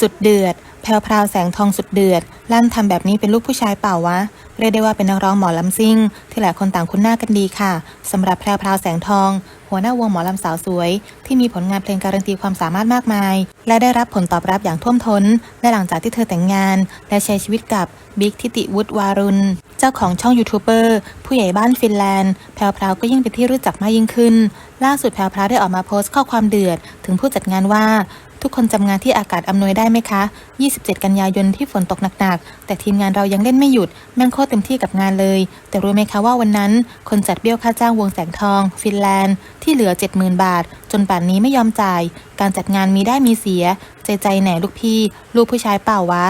สุดเดือด แพรวพราวแสงทองสุดเดือด ลั่นทำแบบนี้เป็นลูกผู้ชายเปล่าวะ เรียกได้ว่าเป็นนักร้องหมอลำซิ่ง ที่หลายคนต่างคุ้นหน้ากันดีค่ะสำหรับแพรวพราวแสงทอง หัวหน้าวงหมอลำสาวสวย ที่มีผลงานเพลงการันตีความสามารถมากมาย และได้รับผลตอบรับอย่างท่วมท้นและหลังจากที่เธอแต่งงาน และใช้ชีวิตกับบิ๊กทิติวุฒิวารุณเจ้าของช่องยูทูบเบอร์ผู้ใหญ่บ้านฟินแลนด์แพรวพราวก็ยิ่งเป็นที่รู้จักมากยิ่งขึ้น ล่าสุดแพรวพราวได้ออกมาโพสต์ข้อความเดือด ถึงผู้จัดงานว่า ทุกคนจำงานที่อากาศอำนวยได้ไหมคะ 27 กันยายนที่ฝนตกหนักๆ แต่ทีมงานเรายังเล่นไม่หยุด แม่งโคตรเต็มที่กับงานเลย แต่รู้ไหมคะว่าวันนั้น คนจัดเบี้ยวค่าจ้างวงแสงทอง ฟินแลนด์ ที่เหลือ 70,000 บาท จนป่านนี้ไม่ยอมจ่าย การจัดงานมีได้มีเสีย ใจใจแหน่ลูกพี่ ลูกผู้ชายเปล่าวะ